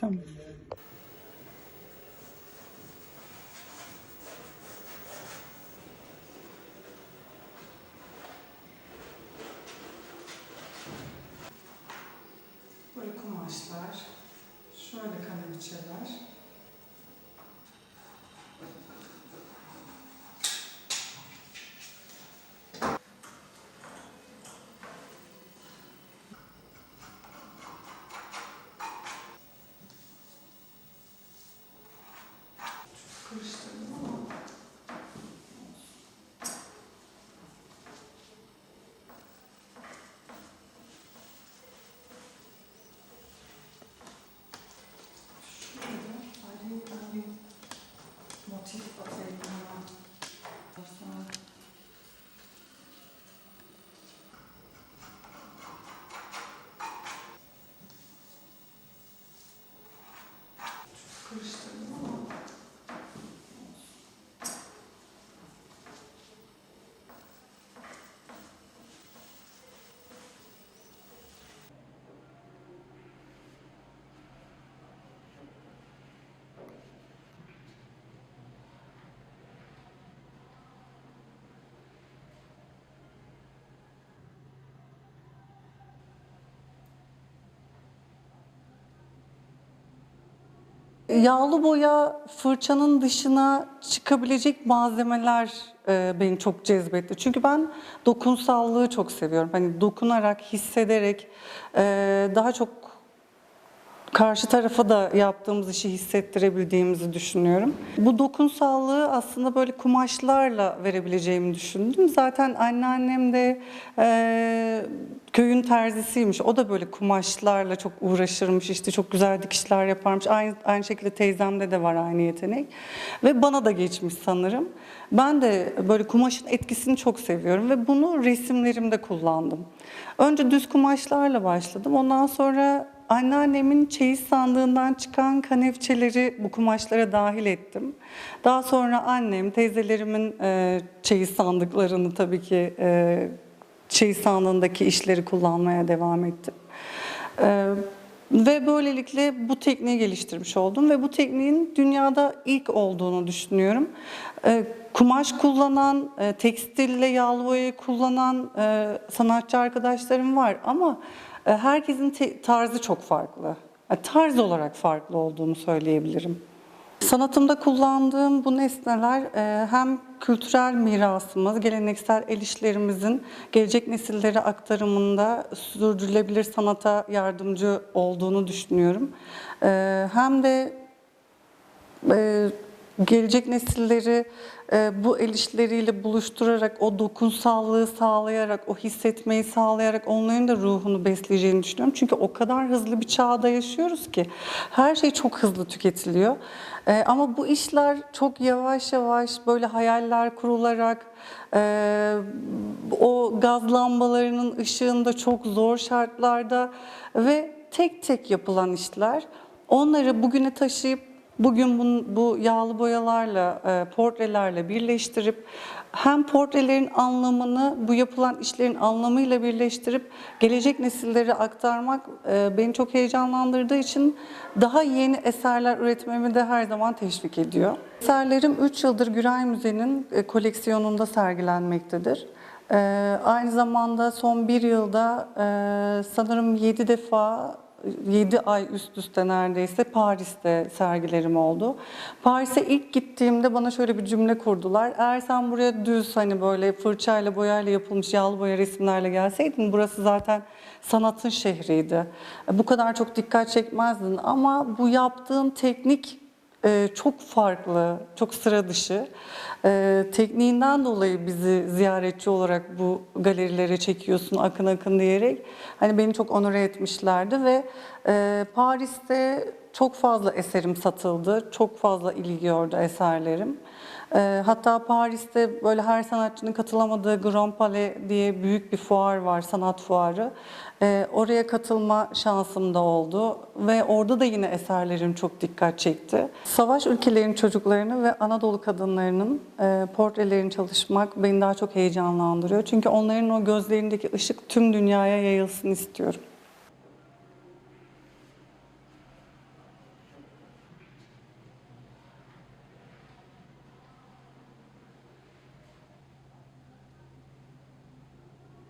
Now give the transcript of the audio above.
Tamam. Böyle kumaşlar, şöyle kaneviçeler. Yağlı boya fırçanın dışına çıkabilecek malzemeler e, beni çok cezbetti. Çünkü ben dokunsallığı çok seviyorum. Hani dokunarak, hissederek e, daha çok karşı tarafa da yaptığımız işi hissettirebildiğimizi düşünüyorum. Bu dokunsallığı aslında böyle kumaşlarla verebileceğimi düşündüm. Zaten anneannem de e, köyün terzisiymiş. O da böyle kumaşlarla çok uğraşırmış. İşte çok güzel dikişler yaparmış. Aynı, aynı şekilde teyzemde de var aynı yetenek. Ve bana da geçmiş sanırım. Ben de böyle kumaşın etkisini çok seviyorum ve bunu resimlerimde kullandım. Önce düz kumaşlarla başladım. Ondan sonra Anneannemin çeyiz sandığından çıkan kanevçeleri bu kumaşlara dahil ettim. Daha sonra annem, teyzelerimin çeyiz sandıklarını tabii ki çeyiz sandığındaki işleri kullanmaya devam ettim. E, ve böylelikle bu tekniği geliştirmiş oldum ve bu tekniğin dünyada ilk olduğunu düşünüyorum. E, kumaş kullanan, e, tekstille yağlı boyayı kullanan e, sanatçı arkadaşlarım var ama e, herkesin tarzı çok farklı. E, Tarz olarak farklı olduğunu söyleyebilirim. Sanatımda kullandığım bu nesneler e, hem kültürel mirasımız, geleneksel el işlerimizin gelecek nesillere aktarımında sürdürülebilir sanata yardımcı olduğunu düşünüyorum. E, Hem de e, gelecek nesilleri e, bu el işleriyle buluşturarak, o dokunsallığı sağlayarak, o hissetmeyi sağlayarak onların da ruhunu besleyeceğini düşünüyorum. Çünkü o kadar hızlı bir çağda yaşıyoruz ki her şey çok hızlı tüketiliyor. E, ama bu işler çok yavaş yavaş böyle hayaller kurularak, e, o gaz lambalarının ışığında çok zor şartlarda ve tek tek yapılan işler onları bugüne taşıyıp Bugün bu, bu yağlı boyalarla, e, portrelerle birleştirip hem portrelerin anlamını bu yapılan işlerin anlamıyla birleştirip gelecek nesillere aktarmak e, beni çok heyecanlandırdığı için daha yeni eserler üretmemi de her zaman teşvik ediyor. Eserlerim 3 yıldır Güray Müze'nin e, koleksiyonunda sergilenmektedir. E, aynı zamanda son bir yılda e, sanırım 7 defa 7 ay üst üste neredeyse Paris'te sergilerim oldu. Paris'e ilk gittiğimde bana şöyle bir cümle kurdular. Eğer sen buraya düz hani böyle fırçayla boyayla yapılmış yağlı boya resimlerle gelseydin burası zaten sanatın şehriydi. Bu kadar çok dikkat çekmezdin ama bu yaptığın teknik e, çok farklı, çok sıra dışı. E, tekniğinden dolayı bizi ziyaretçi olarak bu galerilere çekiyorsun akın akın diyerek. Hani beni çok onore etmişlerdi ve e, Paris'te çok fazla eserim satıldı. Çok fazla ilgi gördü eserlerim. E, hatta Paris'te böyle her sanatçının katılamadığı Grand Palais diye büyük bir fuar var, sanat fuarı. E, oraya katılma şansım da oldu ve orada da yine eserlerim çok dikkat çekti. Savaş ülkelerinin çocuklarını ve Anadolu kadınlarının e, portrelerini çalışmak beni daha çok heyecanlandırıyor. Çünkü onların o gözlerindeki ışık tüm dünyaya yayılsın istiyorum.